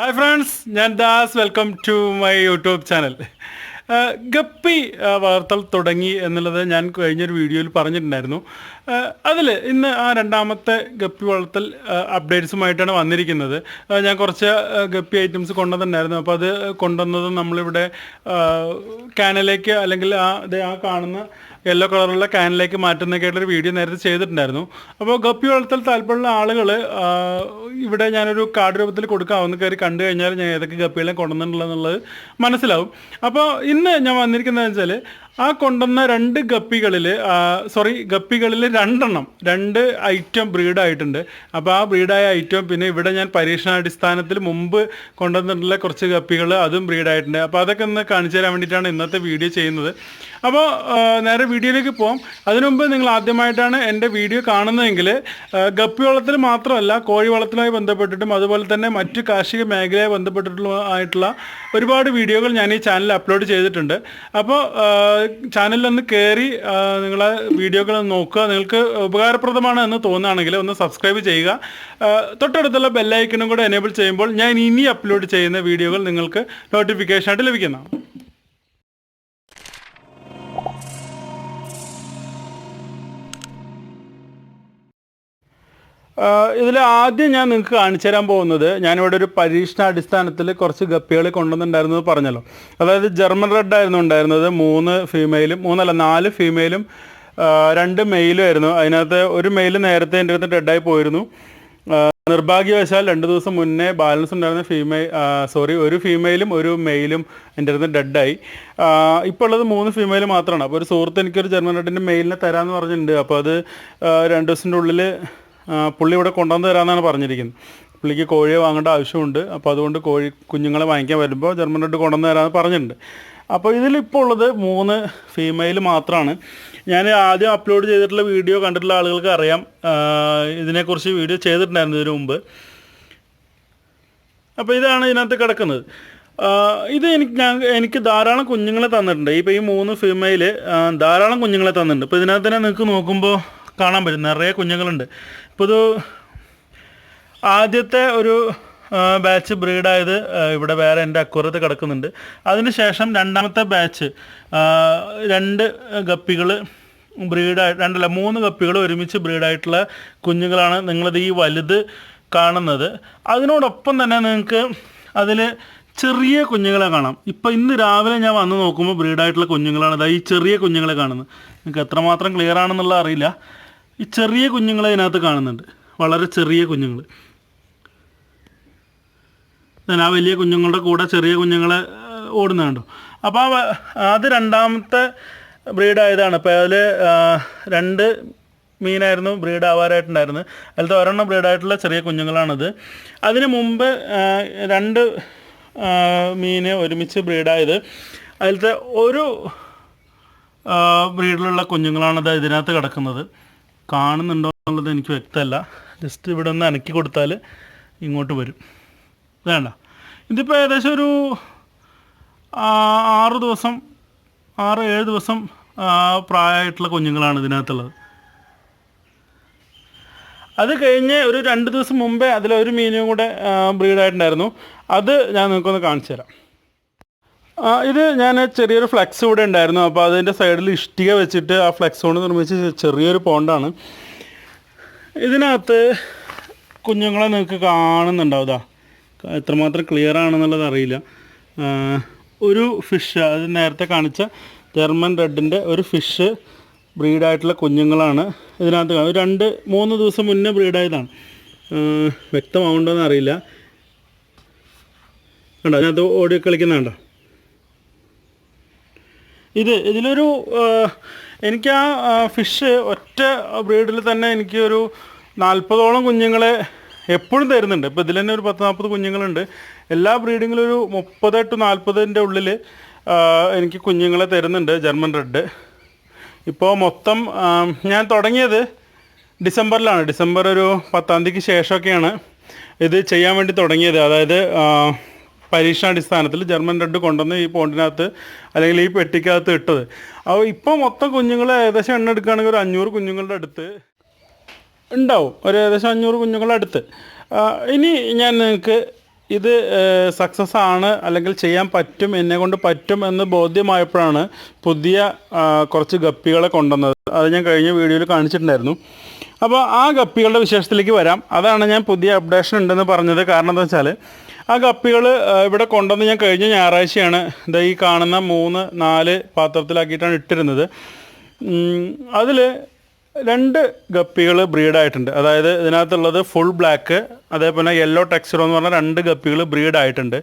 Hi friends ഞാൻ Das. Welcome to my YouTube channel guppy വളർത്തൽ തുടങ്ങി എന്നുള്ളത് ഞാൻ കഴിഞ്ഞൊരു വീഡിയോയിൽ പറഞ്ഞിട്ടുണ്ടായിരുന്നു. അതിൽ ഇന്ന് ആ രണ്ടാമത്തെ ഗപ്പി വളർത്തൽ അപ്ഡേറ്റ്സുമായിട്ടാണ് വന്നിരിക്കുന്നത്. ഞാൻ കുറച്ച് ഗപ്പി ഐറ്റംസ് കൊണ്ടുവന്നിട്ടുണ്ടായിരുന്നു. അപ്പോൾ അത് കൊണ്ടുവന്നത് നമ്മളിവിടെ കാനലേക്ക് അല്ലെങ്കിൽ ആ ആ കാണുന്ന യെല്ലോ കളറുള്ള ക്യാനിലേക്ക് മാറ്റുന്നൊക്കെ ഒരു വീഡിയോ നേരത്തെ ചെയ്തിട്ടുണ്ടായിരുന്നു. അപ്പോൾ ഗപ്പി വളർത്തൽ താല്പര്യമുള്ള ആളുകൾ ഇവിടെ ഞാനൊരു കാർഡ് രൂപത്തിൽ കൊടുക്കാമെന്ന് കയറി കണ്ടു കഴിഞ്ഞാൽ ഞാൻ ഏതൊക്കെ ഗപ്പികളെ കൊണ്ടുവന്നിട്ടുള്ളത് മനസ്സിലാവും. അപ്പോൾ ഇന്ന് ഞാൻ വന്നിരിക്കുന്നത് വെച്ചാൽ ആ കൊണ്ടുവന്ന രണ്ട് ഗപ്പികളിൽ സോറി ഗപ്പികളിൽ രണ്ടെണ്ണം രണ്ട് ഐറ്റം ബ്രീഡായിട്ടുണ്ട് അപ്പോൾ ആ ബ്രീഡായ ഐറ്റം പിന്നെ ഇവിടെ ഞാൻ പരീക്ഷണാടിസ്ഥാനത്തിൽ മുമ്പ് കൊണ്ടുവന്നിട്ടുള്ള കുറച്ച് ഗപ്പികൾ അതും ബ്രീഡായിട്ടുണ്ട് അപ്പോൾ അതൊക്കെ ഒന്ന് കാണിച്ചു തരാൻ വേണ്ടിയിട്ടാണ് ഇന്നത്തെ വീഡിയോ ചെയ്യുന്നത്. അപ്പോൾ നേരെ വീഡിയോയിലേക്ക് പോകാം അതിനുമുമ്പ് നിങ്ങൾ ആദ്യമായിട്ടാണ് എന്റെ വീഡിയോ കാണുന്നതെങ്കിൽ ഗപ്പി വളത്തിൽ മാത്രമല്ല കോഴി വളത്തിലുമായി ബന്ധപ്പെട്ടിട്ടും അതുപോലെ തന്നെ മറ്റു കാർഷിക മേഖലയുമായി ബന്ധപ്പെട്ടിട്ടുള്ള ആയിട്ടുള്ള ഒരുപാട് വീഡിയോകൾ ഞാൻ ഈ ചാനലിൽ അപ്ലോഡ് ചെയ്തിട്ടുണ്ട്. അപ്പോൾ ചാനലിലൊന്ന് കയറി നിങ്ങളെ വീഡിയോകൾ നോക്കുക. നിങ്ങൾക്ക് ഉപകാരപ്രദമാണ് എന്ന് തോന്നുകയാണെങ്കിൽ ഒന്ന് സബ്സ്ക്രൈബ് ചെയ്യുക. തൊട്ടടുത്തുള്ള ബെല്ലൈക്കനും കൂടെ എനേബിൾ ചെയ്യുമ്പോൾ ഞാൻ ഇനി അപ്ലോഡ് ചെയ്യുന്ന വീഡിയോകൾ നിങ്ങൾക്ക് നോട്ടിഫിക്കേഷനായിട്ട് ലഭിക്കുന്നതാണ് ഇതിൽ ആദ്യം ഞാൻ നിങ്ങൾക്ക് കാണിച്ചു തരാൻ പോകുന്നത് ഞാനിവിടെ ഒരു പരീക്ഷണാടിസ്ഥാനത്തിൽ കുറച്ച് ഗപ്പികൾ കൊണ്ടുവന്നിട്ടുണ്ടായിരുന്നു എന്ന് പറഞ്ഞല്ലോ. അതായത് ജർമ്മൻ റെഡ് ആയിരുന്നു ഉണ്ടായിരുന്നത്. മൂന്ന് ഫീമെയിലും മൂന്നല്ല നാല് ഫീമെയിലും രണ്ട് മെയിലും ആയിരുന്നു. അതിനകത്ത് ഒരു മെയിൽ നേരത്തെ എന്റെ അടുത്ത് ഡെഡായി പോയിരുന്നു. നിർഭാഗ്യവശാൽ രണ്ട് ദിവസം മുന്നേ ബാലൻസ് ഉണ്ടായിരുന്ന ഫീമെയിൽ സോറി ഒരു ഫീമെയിലും ഒരു മെയിലും എന്റെ അടുത്ത് ഡെഡായി ഇപ്പോൾ ഉള്ളത് മൂന്ന് ഫീമെയിൽ മാത്രമാണ്. അപ്പോൾ ഒരു സുഹൃത്ത് എനിക്കൊരു ജർമ്മൻ റെഡിന്റെ മെയിലിനെ തരാമെന്ന് പറഞ്ഞിട്ടുണ്ട്. അപ്പോൾ അത് രണ്ട് ദിവസത്തിന്റെ ഉള്ളിൽ പുള്ളി ഇവിടെ കൊണ്ടുവന്ന് തരാമെന്നാണ് പറഞ്ഞിരിക്കുന്നത്. പുള്ളിക്ക് കോഴിയെ വാങ്ങേണ്ട ആവശ്യമുണ്ട്. അപ്പോൾ അതുകൊണ്ട് കോഴി കുഞ്ഞുങ്ങളെ വാങ്ങിക്കാൻ വരുമ്പോൾ ജർമ്മൻ റെഡ് കൊണ്ടുവന്ന് തരാമെന്ന് പറഞ്ഞിട്ടുണ്ട്. അപ്പോൾ ഇതിലിപ്പോൾ ഉള്ളത് മൂന്ന് ഫീമെയിൽ മാത്രമാണ്. ഞാൻ ആദ്യം അപ്ലോഡ് ചെയ്തിട്ടുള്ള വീഡിയോ കണ്ടിട്ടുള്ള ആളുകൾക്ക് അറിയാം. ഇതിനെക്കുറിച്ച് വീഡിയോ ചെയ്തിട്ടുണ്ടായിരുന്നു ഇതിനു മുമ്പ്. അപ്പോൾ ഇതാണ് ഇതിനകത്ത് കിടക്കുന്നത്. ഇത് എനിക്ക് ഞാൻ എനിക്ക് ധാരാളം കുഞ്ഞുങ്ങളെ തന്നിട്ടുണ്ട്. ഇപ്പോൾ ഈ മൂന്ന് ഫീമെയിൽ ധാരാളം കുഞ്ഞുങ്ങളെ തന്നിട്ടുണ്ട്. ഇപ്പോൾ ഇതിനകത്ത് തന്നെ നിങ്ങൾക്ക് നോക്കുമ്പോൾ കാണാൻ പറ്റും. നിറയെ കുഞ്ഞുങ്ങളുണ്ട്. ഇപ്പോൾ ഇത് ആദ്യത്തെ ഒരു ബാച്ച് ബ്രീഡായത് ഇവിടെ വേറെ എന്റെ അക്കുറത്ത് കിടക്കുന്നുണ്ട്. അതിനുശേഷം രണ്ടാമത്തെ ബാച്ച് രണ്ട് ഗപ്പികൾ ബ്രീഡായി രണ്ടല്ല മൂന്ന് കപ്പികൾ ഒരുമിച്ച് ബ്രീഡായിട്ടുള്ള കുഞ്ഞുങ്ങളാണ് നിങ്ങളത് ഈ വലുത് കാണുന്നത്. അതിനോടൊപ്പം തന്നെ നിങ്ങൾക്ക് അതിൽ ചെറിയ കുഞ്ഞുങ്ങളെ കാണാം. ഇപ്പം ഇന്ന് രാവിലെ ഞാൻ വന്ന് നോക്കുമ്പോൾ ബ്രീഡായിട്ടുള്ള കുഞ്ഞുങ്ങളാണ് അതായത് ഈ ചെറിയ കുഞ്ഞുങ്ങളെ കാണുന്നത്. നിങ്ങൾക്ക് എത്രമാത്രം ക്ലിയർ ആണെന്നുള്ള അറിയില്ല. ഈ ചെറിയ കുഞ്ഞുങ്ങളെ അതിനകത്ത് കാണുന്നുണ്ട്. വളരെ ചെറിയ കുഞ്ഞുങ്ങൾ ആ വലിയ കുഞ്ഞുങ്ങളുടെ കൂടെ ചെറിയ കുഞ്ഞുങ്ങളെ ഓടുന്നുണ്ടോ അപ്പോൾ ആ അത് രണ്ടാമത്തെ ബ്രീഡായതാണ്. അപ്പോൾ അതിൽ രണ്ട് മീനായിരുന്നു ബ്രീഡ് ആവാറായിട്ടുണ്ടായിരുന്നത് അതിലത്തെ ഒരെണ്ണം ബ്രീഡായിട്ടുള്ള ചെറിയ കുഞ്ഞുങ്ങളാണിത്. അതിന് മുമ്പ് രണ്ട് മീന് ഒരുമിച്ച് ബ്രീഡായത്. അതിലത്തെ ഒരു ബ്രീഡിലുള്ള കുഞ്ഞുങ്ങളാണത് ഇതിനകത്ത് കിടക്കുന്നത്. കാണുന്നുണ്ടോ എന്നുള്ളത് എനിക്ക് വ്യക്തമല്ല. ജസ്റ്റ് ഇവിടെ ഒന്ന് അനക്കി കൊടുത്താൽ ഇങ്ങോട്ട് വരും. വേണ്ട. ഇതിപ്പോൾ ഏകദേശം ഒരു ആറ് ദിവസം ആറ് ഏഴ് ദിവസം പ്രായമായിട്ടുള്ള കുഞ്ഞുങ്ങളാണ് ഇതിനകത്തുള്ളത്. അത് കഴിഞ്ഞ് ഒരു രണ്ട് ദിവസം മുമ്പേ അതിലൊരു മീനും കൂടെ ബ്രീഡായിട്ടുണ്ടായിരുന്നു അത് ഞാൻ നിങ്ങൾക്കൊന്ന് കാണിച്ചു തരാം ഇത് ഞാൻ ചെറിയൊരു ഫ്ലെക്സ് ഇവിടെ ഉണ്ടായിരുന്നു. അപ്പോൾ അതിന്റെ സൈഡിൽ ഇഷ്ടിക വെച്ചിട്ട് ആ ഫ്ലെക്സ് കൊണ്ട് നിർമ്മിച്ച ചെറിയൊരു പോണ്ടാണ്. ഇതിനകത്ത് കുഞ്ഞുങ്ങളെ നിങ്ങൾക്ക് കാണുന്നുണ്ടാവും ഇതാ. എത്രമാത്രം ക്ലിയർ ആണെന്നുള്ളത് അറിയില്ല. ഒരു ഫിഷ് അത് നേരത്തെ കാണിച്ച ജർമ്മൻ റെഡിന്റെ ഒരു ഫിഷ് ബ്രീഡായിട്ടുള്ള കുഞ്ഞുങ്ങളാണ് ഇതിനകത്ത് കാണും. രണ്ട് മൂന്ന് ദിവസം മുന്നേ ബ്രീഡായതാണ് വ്യക്തമാവുണ്ടോ എന്നറിയില്ല കണ്ടോ? അതിനകത്ത് ഓടി കളിക്കുന്നുണ്ടോ ഇത് ഇതിലൊരു എനിക്ക് ആ ഫിഷ് ഒറ്റ ബ്രീഡിൽ തന്നെ എനിക്ക് ഒരു നാൽപ്പതോളം കുഞ്ഞുങ്ങളെ എപ്പോഴും തരുന്നുണ്ട്. ഇപ്പോൾ ഇതിൽ തന്നെ ഒരു പത്ത് നാൽപ്പത് കുഞ്ഞുങ്ങളുണ്ട്. എല്ലാ ബ്രീഡിങ്ങിലും ഒരു മുപ്പത് ടു നാൽപ്പതിന്റെ ഉള്ളിൽ എനിക്ക് കുഞ്ഞുങ്ങളെ തരുന്നുണ്ട് ജർമ്മൻ റെഡ് ഇപ്പോൾ മൊത്തം ഞാൻ തുടങ്ങിയത് ഡിസംബറിലാണ്. ഡിസംബർ ഒരു പത്താം തീയതിക്ക് ശേഷമൊക്കെയാണ് ഇത് ചെയ്യാൻ വേണ്ടി തുടങ്ങിയത്. അതായത് പരീക്ഷണാടിസ്ഥാനത്തിൽ ജർമ്മൻ റെഡ് കൊണ്ടുവന്ന് ഈ പോണ്ടിനകത്ത് അല്ലെങ്കിൽ ഈ പെട്ടിക്കകത്ത് ഇട്ടത്. അപ്പോൾ ഇപ്പോൾ മൊത്തം കുഞ്ഞുങ്ങൾ ഏകദേശം എണ്ണ എടുക്കുകയാണെങ്കിൽ ഒരു അഞ്ഞൂറ് കുഞ്ഞുങ്ങളുടെ അടുത്ത് ഉണ്ടാവും. ഒരു ഏകദേശം അഞ്ഞൂറ് കുഞ്ഞുങ്ങളുടെ അടുത്ത്. ഇനി ഞാൻ നിങ്ങൾക്ക് ഇത് സക്സസ് ആണ് അല്ലെങ്കിൽ ചെയ്യാൻ പറ്റും എന്നെ കൊണ്ട് പറ്റും എന്ന് ബോധ്യമായപ്പോഴാണ് പുതിയ കുറച്ച് ഗപ്പികളെ കൊണ്ടുവന്നത്. അത് ഞാൻ കഴിഞ്ഞ വീഡിയോയിൽ കാണിച്ചിട്ടുണ്ടായിരുന്നു. അപ്പോൾ ആ ഗപ്പികളുടെ വിശേഷത്തിലേക്ക് വരാം. അതാണ് ഞാൻ പുതിയ അപ്ഡേഷൻ ഉണ്ടെന്ന് പറഞ്ഞത്. കാരണം എന്താ വെച്ചാൽ ആ കപ്പികൾ ഇവിടെ കൊണ്ടുവന്ന് ഞാൻ കഴിഞ്ഞ ഞായറാഴ്ചയാണ് ഇതാ ഈ കാണുന്ന മൂന്ന് നാല് പാത്രത്തിലാക്കിയിട്ടാണ് ഇട്ടിരുന്നത്. അതിൽ രണ്ട് ഗപ്പികൾ ബ്രീഡായിട്ടുണ്ട്. അതായത് ഇതിനകത്തുള്ളത് ഫുൾ ബ്ലാക്ക് അതേപോലെ യെല്ലോ ടെക്സ്ചർ എന്ന് പറഞ്ഞ രണ്ട് ഗപ്പികൾ ബ്രീഡായിട്ടുണ്ട്.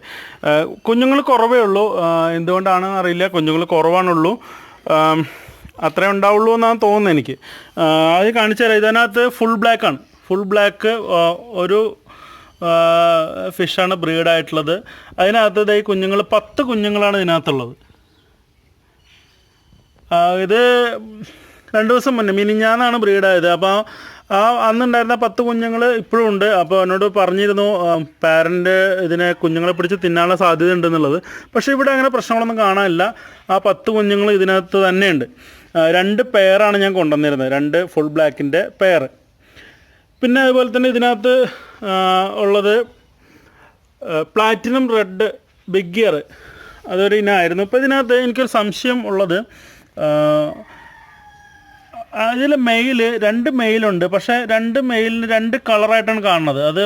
കുഞ്ഞുങ്ങൾ കുറവേ ഉള്ളൂ. എന്തുകൊണ്ടാണെന്ന് അറിയില്ല. കുഞ്ഞുങ്ങൾ കുറവാണുള്ളൂ. അത്രേ ഉണ്ടാവുള്ളൂ എന്നാണ് തോന്നുന്നത് എനിക്ക്. അത് കാണിച്ചു തരാം. ഇതിനകത്ത് ഫുൾ ബ്ലാക്കാണ്. ഫുൾ ബ്ലാക്ക് ഒരു ഫിഷാണ് ബ്രീഡായിട്ടുള്ളത്. അതിനകത്ത് ദേ കുഞ്ഞുങ്ങൾ പത്ത് കുഞ്ഞുങ്ങളാണ് ഇതിനകത്തുള്ളത്. ഇത് രണ്ട് ദിവസം മുന്നേ മിനിഞ്ഞാന്നാണ് ബ്രീഡായത്. അപ്പോൾ ആ അന്നുണ്ടായിരുന്ന പത്ത് കുഞ്ഞുങ്ങൾ ഇപ്പോഴും ഉണ്ട്. അപ്പോൾ എന്നോട് പറഞ്ഞിരുന്നു പാരന്റ് ഇതിനെ കുഞ്ഞുങ്ങളെ പിടിച്ച് തിന്നാനുള്ള സാധ്യത ഉണ്ടെന്നുള്ളത്. പക്ഷേ ഇവിടെ അങ്ങനെ പ്രശ്നങ്ങളൊന്നും കാണാനില്ല. ആ പത്ത് കുഞ്ഞുങ്ങൾ ഇതിനകത്ത് തന്നെയുണ്ട്. രണ്ട് പെയറാണ് ഞാൻ കൊണ്ടുവന്നിരുന്നത്. രണ്ട് ഫുൾ ബ്ലാക്കിന്റെ പെയർ പിന്നെ അതുപോലെ തന്നെ ഇതിനകത്ത് ഉള്ളത് പ്ലാറ്റിനം റെഡ് ബിഗ് ഗിയർ അതൊരു ഇനമായിരുന്നു ഇപ്പോൾ ഇതിനകത്ത് എനിക്കൊരു സംശയം ഉള്ളത്. അതിൽ മെയിൽ രണ്ട് മെയിലുണ്ട് പക്ഷേ രണ്ട് മെയിലിന് രണ്ട് കളറായിട്ടാണ് കാണുന്നത്. അത്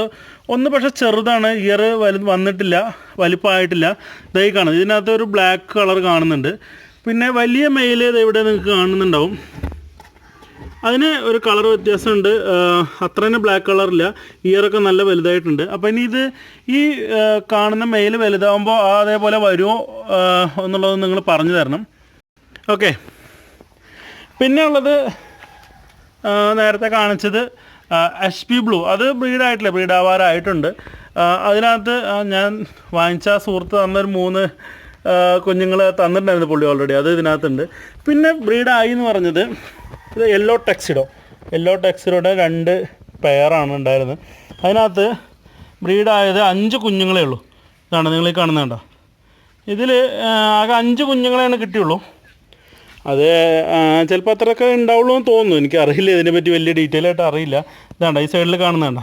ഒന്ന് പക്ഷേ ചെറുതാണ്. ഇയർ വലു വന്നിട്ടില്ല. വലിപ്പമായിട്ടില്ല. ഇതായി കാണുന്നത്. ഇതിനകത്ത് ഒരു ബ്ലാക്ക് കളർ കാണുന്നുണ്ട്. പിന്നെ വലിയ മെയിൽ ഇവിടെ നിങ്ങൾക്ക് കാണുന്നുണ്ടാവും. അതിന് ഒരു കളർ വ്യത്യാസമുണ്ട്. അത്ര തന്നെ ബ്ലാക്ക് കളറില്ല ഇയറൊക്കെ നല്ല വലുതായിട്ടുണ്ട്. അപ്പോൾ ഇനി ഇത് ഈ കാണുന്ന മെയിൽ വലുതാകുമ്പോൾ അതേപോലെ വരുമോ എന്നുള്ളത് നിങ്ങൾ പറഞ്ഞു തരണം. ഓക്കെ പിന്നെ ഉള്ളത് നേരത്തെ കാണിച്ചത് എച്ച് പി ബ്ലൂ അത് ബ്രീഡായിട്ടില്ല ബ്രീഡ് ആവാറായിട്ടുണ്ട്. അതിനകത്ത് ഞാൻ വാങ്ങിച്ച സുഹൃത്ത് തന്നൊരു മൂന്ന് കുഞ്ഞുങ്ങൾ തന്നിട്ടുണ്ടായിരുന്നു പുള്ളി ഓൾറെഡി അത് ഇതിനകത്തുണ്ട്. പിന്നെ ബ്രീഡായി എന്ന് പറഞ്ഞത് ഇത് യെല്ലോ ടെക്സിഡോ യെല്ലോ ടെക്സിഡോയുടെ രണ്ട് പെയറാണ് ഉണ്ടായിരുന്നത്. അതിനകത്ത് ബ്രീഡായത് അഞ്ച് കുഞ്ഞുങ്ങളേ ഉള്ളൂ. ഇതാണ് നിങ്ങൾ ഈ കാണുന്നത് കണ്ടോ? ഇതിൽ ആകെ അഞ്ച് കുഞ്ഞുങ്ങളെയാണ് കിട്ടിയുള്ളൂ. അത് ചിലപ്പോൾ അത്രയൊക്കെ ഉണ്ടാവുള്ളൂ എന്ന് തോന്നുന്നു. എനിക്കറിയില്ല. ഇതിനെപ്പറ്റി ഇതിനെ വലിയ ഡീറ്റെയിൽ ആയിട്ട് അറിയില്ല. ഇതാണ്ട ഈ സൈഡിൽ കാണുന്നതാണ്ട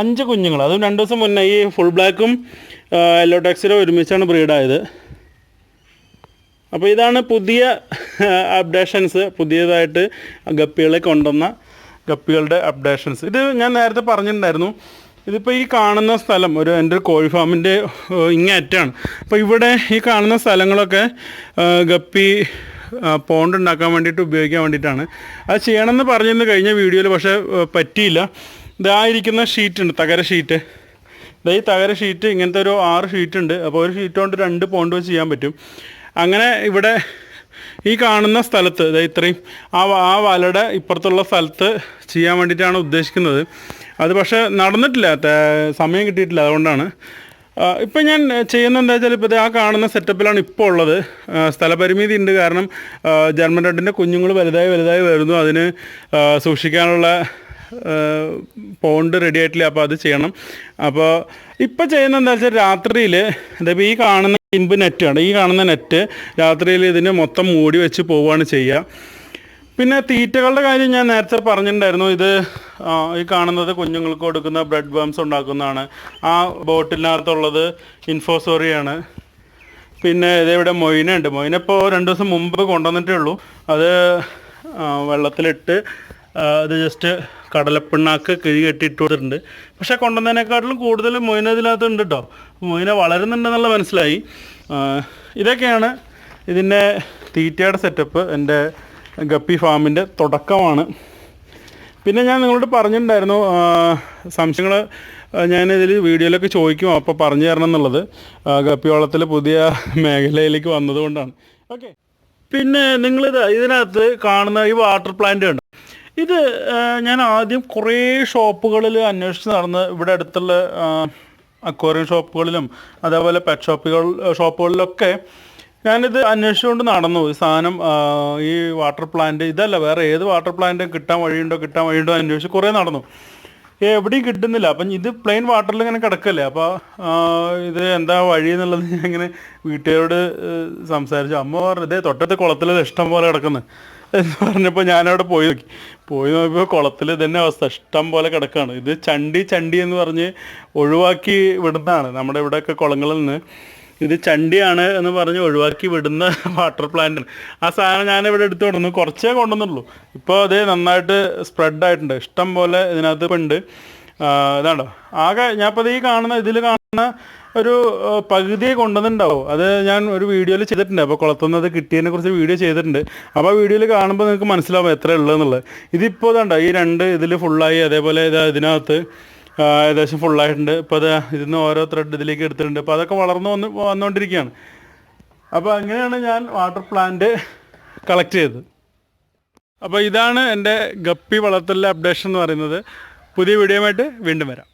അഞ്ച് കുഞ്ഞുങ്ങൾ. അതും രണ്ട് ദിവസം മുന്നേ ഈ ഫുൾ ബ്ലാക്കും യെല്ലോ ടാക്സിലും ഒരുമിച്ചാണ് ബ്രീഡായത് അപ്പോൾ ഇതാണ് പുതിയ അപ്ഡേഷൻസ് പുതിയതായിട്ട് ഗപ്പികളെ കൊണ്ടുവന്ന ഗപ്പികളുടെ അപ്ഡേഷൻസ് ഇത് ഞാൻ നേരത്തെ പറഞ്ഞിട്ടുണ്ടായിരുന്നു. ഇതിപ്പോൾ ഈ കാണുന്ന സ്ഥലം ഒരു എന്റെ ഒരു കോഴി ഫാമിന്റെ ഇങ്ങേറ്റാണ് അപ്പോൾ ഇവിടെ ഈ കാണുന്ന സ്ഥലങ്ങളൊക്കെ ഗപ്പി പോണ്ട് ഉണ്ടാക്കാൻ വേണ്ടിയിട്ട് ഉപയോഗിക്കാൻ വേണ്ടിയിട്ടാണ്. അത് ചെയ്യണമെന്ന് പറഞ്ഞിരുന്നു കഴിഞ്ഞ വീഡിയോയിൽ പക്ഷേ പറ്റിയില്ല. ഇതായിരിക്കുന്ന ഷീറ്റ് ഉണ്ട് തകര ഷീറ്റ്. ഈ തകര ഷീറ്റ് ഇങ്ങനത്തെ ഒരു ആറ് ഷീറ്റ് ഉണ്ട് അപ്പോൾ ഒരു ഷീറ്റ് കൊണ്ട് രണ്ട് പോണ്ട് വെച്ച് ചെയ്യാൻ പറ്റും. അങ്ങനെ ഇവിടെ ഈ കാണുന്ന സ്ഥലത്ത് ഇത്രയും ആ ആ വലയുടെ ഇപ്പുറത്തുള്ള സ്ഥലത്ത് ചെയ്യാൻ വേണ്ടിയിട്ടാണ് ഉദ്ദേശിക്കുന്നത്. അത് പക്ഷേ നടന്നിട്ടില്ല സമയം കിട്ടിയിട്ടില്ല അതുകൊണ്ടാണ്. ഇപ്പം ഞാൻ ചെയ്യുന്ന എന്താ വെച്ചാൽ ഇപ്പോൾ ആ കാണുന്ന സെറ്റപ്പിലാണ് ഇപ്പോൾ ഉള്ളത്. സ്ഥലപരിമിതി ഉണ്ട് കാരണം ജർമ്മൻ റെഡിന്റെ കുഞ്ഞുങ്ങൾ വലുതായി വലുതായി വരുന്നു. അതിന് സൂക്ഷിക്കാനുള്ള പോണ്ട് റെഡി ആയിട്ടില്ല? അപ്പോൾ അത് ചെയ്യണം. അപ്പോൾ ഇപ്പോൾ ചെയ്യുന്ന എന്താ വെച്ചാൽ രാത്രിയിൽ ഇതിപ്പോൾ ഈ കാണുന്ന ഇൻപ് നെറ്റാണ് ഈ കാണുന്ന നെറ്റ് രാത്രിയിൽ ഇതിന് മൊത്തം മൂടി വെച്ച് പോവുകയാണ് ചെയ്യുക. പിന്നെ തീറ്റകളുടെ കാര്യം ഞാൻ നേരത്തെ പറഞ്ഞിട്ടുണ്ടായിരുന്നു. ഇത് ഈ കാണുന്നത് കുഞ്ഞുങ്ങൾക്ക് കൊടുക്കുന്ന ബ്രെഡ് ബംസ് ഉണ്ടാക്കുന്നതാണ്. ആ ബോട്ടിലിനകത്തുള്ളത് ഇൻഫോസോറിയാണ്. പിന്നെ ഇതേവിടെ മൊയിന ഉണ്ട് മൊയിന ഇപ്പോൾ രണ്ട് ദിവസം മുമ്പ് കൊണ്ടുവന്നിട്ടേ ഉള്ളൂ. അത് വെള്ളത്തിലിട്ട് അത് ജസ്റ്റ് കടലപ്പിണ്ണാക്ക് കിഴി കെട്ടിയിട്ട് കൊടുത്തിട്ടുണ്ട്. പക്ഷേ കൊണ്ടുവന്നതിനേക്കാട്ടിലും കൂടുതൽ മൊയിന ഇതിനകത്ത് ഉണ്ട് കേട്ടോ മൊയിന വളരുന്നുണ്ടെന്നുള്ള മനസ്സിലായി. ഇതൊക്കെയാണ് ഇതിന്റെ തീറ്റയുടെ സെറ്റപ്പ് എന്റെ ഗപ്പി ഫാമിന്റെ തുടക്കമാണ്. പിന്നെ ഞാൻ നിങ്ങളോട് പറഞ്ഞിട്ടുണ്ടായിരുന്നു സംശയങ്ങൾ ഞാനിതിൽ വീഡിയോയിലൊക്കെ ചോദിക്കും അപ്പോൾ പറഞ്ഞു തരണം എന്നുള്ളത്. ഗപ്പി വളത്തിൽ പുതിയ മേഖലയിലേക്ക് വന്നതുകൊണ്ടാണ്. ഓക്കെ. പിന്നെ നിങ്ങളിത് ഇതിനകത്ത് കാണുന്ന ഈ വാട്ടർ പ്ലാന്റ് ഉണ്ട് ഇത് ഞാൻ ആദ്യം കുറേ ഷോപ്പുകളിൽ അന്വേഷിച്ച് നടന്ന് ഇവിടെ അടുത്തുള്ള അക്വേറിയം ഷോപ്പുകളിലും അതേപോലെ പെറ്റ് ഷോപ്പുകൾ ഷോപ്പുകളിലൊക്കെ ഞാനിത് അന്വേഷിച്ചുകൊണ്ട് നടന്നു. ഈ സാധനം ഈ വാട്ടർ പ്ലാന്റ് ഇതല്ല വേറെ ഏത് വാട്ടർ പ്ലാന്റും കിട്ടാൻ വഴിയുണ്ടോ കിട്ടാൻ വഴിയുണ്ടോ അന്വേഷിച്ച് കുറേ നടന്നു. എവിടെയും കിട്ടുന്നില്ല. അപ്പം ഇത് പ്ലെയിൻ വാട്ടറിൽ ഇങ്ങനെ കിടക്കല്ലേ? അപ്പോൾ ഇത് എന്താ വഴി എന്നുള്ളത് ഞാൻ ഇങ്ങനെ വീട്ടുകാരോട് സംസാരിച്ചു. അമ്മ പറഞ്ഞു ഇതേ തൊട്ടത്തെ കുളത്തിൽ ഇഷ്ടം പോലെ കിടക്കുന്നു. എന്ന് പറഞ്ഞപ്പോൾ ഞാനവിടെ പോയി നോക്കി. പോയി നോക്കിയപ്പോൾ കുളത്തിൽ ഇതന്നെ അവസ്ഥ. ഇഷ്ടം പോലെ കിടക്കുകയാണ് ഇത് ചണ്ടി ചണ്ടി എന്ന് പറഞ്ഞ് ഒഴിവാക്കി വിടുന്നതാണ്. നമ്മുടെ ഇവിടെയൊക്കെ കുളങ്ങളിൽ നിന്ന് ഇത് ചണ്ടിയാണ് എന്ന് പറഞ്ഞ് ഒഴിവാക്കി വിടുന്ന വാട്ടർ പ്ലാന്റാണ് ആ സാധനം ഞാനിവിടെ എടുത്തു കൊണ്ടുവന്നു. കുറച്ചേ കൊണ്ടുവന്നുള്ളൂ. ഇപ്പോൾ അത് നന്നായിട്ട് സ്പ്രെഡ് ആയിട്ടുണ്ട്. ഇഷ്ടം പോലെ ഇതിനകത്ത് ഇപ്പം ഉണ്ട്. ഇതാണ്ടോ? ആകെ ഞാൻ ഇപ്പോൾ ഈ കാണുന്ന ഇതിൽ കാണുന്ന ഒരു പകുതി കൊണ്ടുവന്നിട്ടുണ്ടാവും. അത് ഞാൻ ഒരു വീഡിയോയിൽ ചെയ്തിട്ടുണ്ട്. അപ്പോൾ കുളത്തുനിന്ന് അത് കിട്ടിയതിനെ കുറിച്ച് വീഡിയോ ചെയ്തിട്ടുണ്ട്. അപ്പോൾ ആ വീഡിയോയിൽ കാണുമ്പോൾ നിങ്ങൾക്ക് മനസ്സിലാവും എത്ര ഉള്ളതെന്നുള്ളത്. ഇതിപ്പോൾ ഇതാണ്ട ഈ രണ്ട് ഇതിൽ ഫുള്ളായി അതേപോലെ ഇത് ഇതിനകത്ത് ഏകദേശം ഫുള്ളായിട്ടുണ്ട് ഇപ്പോൾ അത് ഇതിന്ന് ഓരോ ത്രെഡ് ഇതിലേക്ക് എടുത്തിട്ടുണ്ട്. അപ്പോൾ അതൊക്കെ വളർന്നു വന്ന് വന്നുകൊണ്ടിരിക്കുകയാണ് അപ്പോൾ അങ്ങനെയാണ് ഞാൻ വാട്ടർ പ്ലാന്റ് കളക്ട് ചെയ്തത്. അപ്പോൾ ഇതാണ് എന്റെ ഗപ്പി വളർത്തലിലെ അപ്ഡേഷൻ എന്ന് പറയുന്നത്. പുതിയ വീഡിയോയുമായിട്ട് വീണ്ടും വരാം.